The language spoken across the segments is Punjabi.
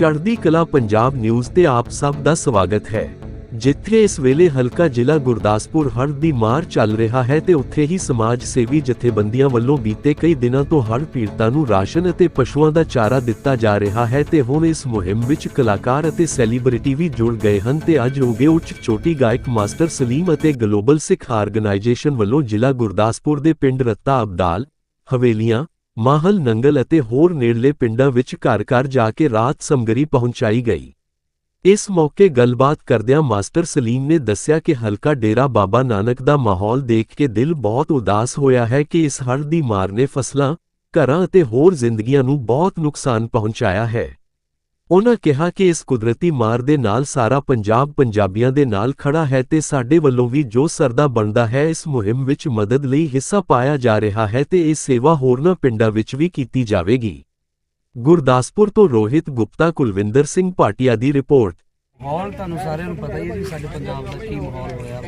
ਚੜ੍ਹਦੀ ਕਲਾ ਪੰਜਾਬ ਨਿਊਜ਼ ਤੇ ਆਪ ਸਭ ਦਾ ਸਵਾਗਤ ਹੈ। ਜਿੱਥੇ ਇਸ ਵੇਲੇ ਹਲਕਾ ਜ਼ਿਲ੍ਹਾ ਗੁਰਦਾਸਪੁਰ ਹੜ੍ਹ ਦੀ ਮਾਰ ਚੱਲ ਰਿਹਾ ਹੈ ਤੇ ਉੱਥੇ ਹੀ ਸਮਾਜ ਸੇਵੀ ਜਥੇਬੰਦੀਆਂ ਵੱਲੋਂ ਬੀਤੇ ਕਈ ਦਿਨਾਂ ਤੋਂ ਹੜ੍ਹ ਪੀੜਤਾਂ ਨੂੰ ਰਾਸ਼ਨ ਅਤੇ ਪਸ਼ੂਆਂ ਦਾ ਚਾਰਾ ਦਿੱਤਾ ਜਾ ਰਿਹਾ ਹੈ ਤੇ ਹੁਣ ਇਸ ਮੁਹਿੰਮ ਵਿੱਚ ਕਲਾਕਾਰ ਅਤੇ ਸੈਲੀਬ੍ਰਿਟੀ ਵੀ ਜੁੜ ਗਏ ਹਨ ਤੇ ਅੱਜ ਉਗੇ ਉੱਚ ਚੋਟੀ ਗਾਇਕ ਮਾਸਟਰ ਸਲੀਮ ਅਤੇ ਗਲੋਬਲ ਸਿੱਖ ਆਰਗੇਨਾਈਜੇਸ਼ਨ ਵੱਲੋਂ ਜ਼ਿਲ੍ਹਾ ਗੁਰਦਾਸਪੁਰ ਦੇ ਪਿੰਡ ਰੱਤਾ ਅਬਦਾਲ, ਹਵੇਲੀਆਂ ਮਾਹਲ ਨੰਗਲ ਅਤੇ ਹੋਰ ਨੇੜਲੇ ਪਿੰਡਾਂ ਵਿੱਚ ਘਰ-ਘਰ ਜਾ ਕੇ ਰਾਤ ਸਮਗਰੀ ਪਹੁੰਚਾਈ ਗਈ। ਇਸ ਮੌਕੇ ਗੱਲਬਾਤ ਕਰਦਿਆਂ ਮਾਸਟਰ ਸਲੀਮ ਨੇ ਦੱਸਿਆ ਕਿ ਹਲਕਾ ਡੇਰਾ ਬਾਬਾ ਨਾਨਕ ਦਾ ਮਾਹੌਲ ਦੇਖ ਕੇ ਦਿਲ ਬਹੁਤ ਉਦਾਸ ਹੋਇਆ ਹੈ ਕਿ ਇਸ ਹੜ੍ਹ ਦੀ ਮਾਰ ਨੇ ਫਸਲਾਂ, ਘਰਾਂ ਅਤੇ ਹੋਰ ਜ਼ਿੰਦਗੀਆਂ ਨੂੰ ਬਹੁਤ ਨੁਕਸਾਨ ਪਹੁੰਚਾਇਆ ਹੈ। ਉਨ੍ਹਾਂ ਕਿਹਾ ਕਿ ਇਸ ਕੁਦਰਤੀ ਮਾਰ ਦੇ ਨਾਲ ਸਾਰਾ ਪੰਜਾਬ ਪੰਜਾਬੀਆਂ ਦੇ ਨਾਲ ਖੜਾ ਹੈ ਤੇ ਸਾਡੇ ਵੱਲੋਂ ਵੀ ਜੋ ਸਰਦਾ ਬਣਦਾ ਹੈ ਇਸ ਮੁਹਿੰਮ ਵਿੱਚ ਮਦਦ ਲਈ ਹਿੱਸਾ ਪਾਇਆ ਜਾ ਰਿਹਾ ਹੈ ਤੇ ਇਹ ਸੇਵਾ ਹੋਰਨਾਂ ਪਿੰਡਾਂ ਵਿੱਚ ਵੀ ਕੀਤੀ ਜਾਵੇਗੀ। ਗੁਰਦਾਸਪੁਰ ਤੋਂ ਰੋਹਿਤ ਗੁਪਤਾ, ਕੁਲਵਿੰਦਰ ਸਿੰਘ ਭਾਟੀਆ ਦੀ ਰਿਪੋਰਟ। ਮਾਹੌਲ ਤੁਹਾਨੂੰ ਸਾਰਿਆਂ ਨੂੰ ਪਤਾ ਹੀ ਹੈ ਜੀ, ਸਾਡੇ ਪੰਜਾਬ ਦਾ ਕੀ ਮਾਹੌਲ ਹੋਇਆ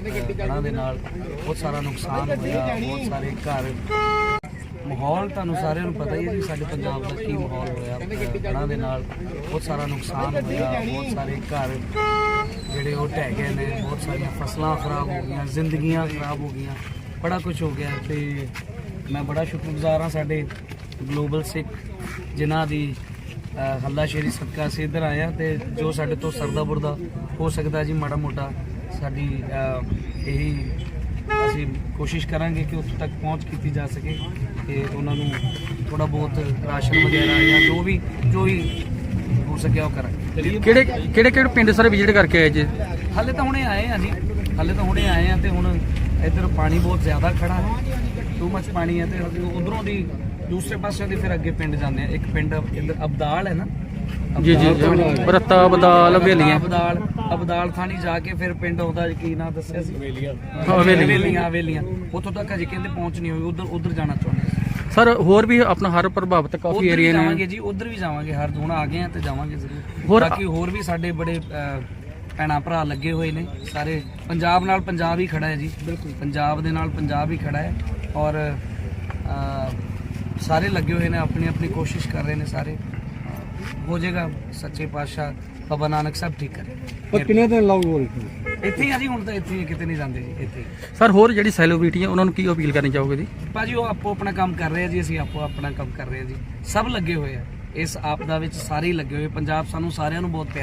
ਹੜ੍ਹਾਂ ਦੇ ਨਾਲ ਬਹੁਤ ਸਾਰਾ ਨੁਕਸਾਨ ਹੋਇਆ, ਬਹੁਤ ਸਾਰੇ ਘਰ ਮਾਹੌਲ ਤੁਹਾਨੂੰ ਸਾਰਿਆਂ ਨੂੰ ਪਤਾ ਹੀ ਹੈ ਜੀ ਸਾਡੇ ਪੰਜਾਬ ਦਾ ਕੀ ਮਾਹੌਲ ਹੋਇਆ ਹੜ੍ਹਾਂ ਦੇ ਨਾਲ ਬਹੁਤ ਸਾਰਾ ਨੁਕਸਾਨ ਹੋਇਆ ਬਹੁਤ ਸਾਰੇ ਘਰ ਜਿਹੜੇ ਉਹ ਢਹਿ ਗਏ ਨੇ ਬਹੁਤ ਸਾਰੀਆਂ ਫਸਲਾਂ ਖਰਾਬ ਹੋ ਗਈਆਂ ਜ਼ਿੰਦਗੀਆਂ ਖਰਾਬ ਹੋ ਗਈਆਂ ਬੜਾ ਕੁਝ ਹੋ ਗਿਆ ਤੇ ਮੈਂ ਬੜਾ ਸ਼ੁਕਰਗੁਜ਼ਾਰ ਹਾਂ ਸਾਡੇ ਗਲੋਬਲ ਸਿੱਖ ਜਿਨ੍ਹਾਂ ਦੀ ਅ, ਹੱਲਾਸ਼ੇਰੀ ਸਦਕਾ ਅਸੀਂ ਇੱਧਰ ਆਏ ਹਾਂ ਤੇ ਜੋ ਸਾਡੇ ਤੋਂ ਸਰਦਾ ਬੁਰਦਾ ਹੋ ਸਕਦਾ ਜੀ ਮਾੜਾ ਮੋਟਾ ਸਾਡੀ ਇਹੀ ਅਸੀਂ ਕੋਸ਼ਿਸ਼ ਕਰਾਂਗੇ ਕਿ ਉੱਥੇ ਤੱਕ ਪਹੁੰਚ ਕੀਤੀ ਜਾ ਸਕੇ। ਤੇ ਉਹਨਾਂ ਨੂੰ ਥੋੜਾ ਬਹੁਤ ਰਾਸ਼ਨ ਵਗੈਰਾ ਜਾਂ ਜੋ ਵੀ ਜੋ ਵੀ ਹੋ ਸਕਿਆ ਉਹ ਕਰਾਂਗੇ। ਕਿਹੜੇ ਕਿਹੜੇ ਕਿਹੜੇ ਪਿੰਡ ਸਾਰੇ ਵਿਜ਼ਿਟ ਕਰਕੇ ਆਏ ਜੀ? ਹਾਲੇ ਤਾਂ ਹੁਣੇ ਆਏ ਆ ਜੀ। ਹਾਲੇ ਤਾਂ ਹੁਣੇ ਆਏ ਆ ਤੇ ਹੁਣ ਇੱਧਰ ਪਾਣੀ ਬਹੁਤ ਜ਼ਿਆਦਾ ਖੜਾ ਹੈ। ਟੂ ਮੱਚ ਪਾਣੀ ਹੈ ਤੇ ਉਧਰੋਂ ਦੀ ਦੂਸਰੇ ਪਾਸੇ ਦੀ ਫਿਰ ਅੱਗੇ ਪਿੰਡ ਜਾਂਦੇ ਆ। ਇੱਕ ਪਿੰਡ ਇੱਧਰ ਅਬਦਾਲ ਹੈ ਨਾ ਜੀ ਜੀ ਜੀ। ਬਰਤਾ ਬਦਾਲ ਹਵੇਲੀਆਂ। ਅਬਦਾਲ ਅਬਦਾਲ ਥਾਣੀ ਜਾ ਕੇ ਫਿਰ ਪਿੰਡ ਆਉਂਦਾ ਕੀ ਨਾਂ ਦੱਸਿਆ ਸੀ? ਹਵੇਲੀਆਂ। ਹਵੇਲੀਆਂ। ਉੱਥੋਂ ਤੱਕ ਅਜੇ ਕਹਿੰਦੇ ਪਹੁੰਚ ਨਹੀਂ ਹੋਈ ਉਧਰ ਉਧਰ ਜਾਣਾ ਚਾਹੁੰਦੇ ਸੀ। ਸਰ ਹੋਰ ਵੀ ਆਪਣਾ ਹਰ ਪ੍ਰਭਾਵਿਤ ਕਾਫੀ ਉੱਧਰ ਵੀ ਏਰੀਆ ਜਾਵਾਂਗੇ ਨੇ ਜੀ ਉਧਰ ਵੀ ਜਾਵਾਂਗੇ। ਹਰ ਹੁਣ ਆ ਗਏ ਆ ਤੇ ਜਾਵਾਂਗੇ ਜ਼ਰੂਰ। ਹੋਰ- ਬਾਕੀ ਹੋਰ ਵੀ ਸਾਡੇ ਬੜੇ ਅਹ, ਭੈਣਾਂ ਭਰਾ ਲੱਗੇ ਹੋਏ ਨੇ। ਸਾਰੇ ਪੰਜਾਬ ਨਾਲ ਪੰਜਾਬ ਹੀ ਖੜਾ ਹੈ ਜੀ। ਬਿਲਕੁਲ। ਪੰਜਾਬ ਦੇ ਨਾਲ ਪੰਜਾਬ ਹੀ ਖੜਾ ਹੈ। ਔਰ ਅਹ, ਸਾਰੇ ਲੱਗੇ ਹੋਏ ਨੇ ਆਪਣੀ ਆਪਣੀ ਕੋਸ਼ਿਸ਼ ਕਰ ਰਹੇ ਨੇ ਸਾਰੇ। ਹੋ ਜਾਏਗਾ ਸੱਚੇ ਪਾਤਸ਼ਾਹ ਬਾਬਾ ਨਾਨਕ ਸਾਹਿਬ ਠੀਕ ਕਰੇ ਪਰ ਕਿੰਨੇ ਦਿਨ ਲਾਉਗੇ ਇੱਥੇ ਹੀ ਆ ਜੀ ਹੁਣ ਤਾਂ ਇੱਥੇ ਹੀ ਕਿਤੇ ਨਹੀਂ ਜਾਂਦੇ ਜੀ ਇੱਥੇ ਹੀ। ਸਰ ਹੋਰ ਜਿਹੜੀ ਸੈਲੀਬ੍ਰਿਟੀ ਹੈ ਉਹਨਾਂ ਨੂੰ ਕੀ ਅਪੀਲ ਕਰਨੀ ਚਾਹੋਗੇ ਜੀ? ਭਾਜੀ ਉਹ ਆਪੋ ਆਪਣਾ ਕੰਮ ਕਰ ਰਹੇ ਆ ਜੀ ਅਸੀਂ ਆਪੋ ਆਪਣਾ ਕੰਮ ਕਰ ਰਹੇ ਆ ਜੀ। ਸਭ ਲੱਗੇ ਹੋਏ ਆ। ਇਸ ਆਪਦਾ ਵਿੱਚ ਸਾਰੇ ਹੀ ਲੱਗੇ ਹੋਏ ਪੰਜਾਬ ਸਾਨੂੰ ਸਾਰਿਆਂ ਨੂੰ ਬਹੁਤ ਪਿਆਰ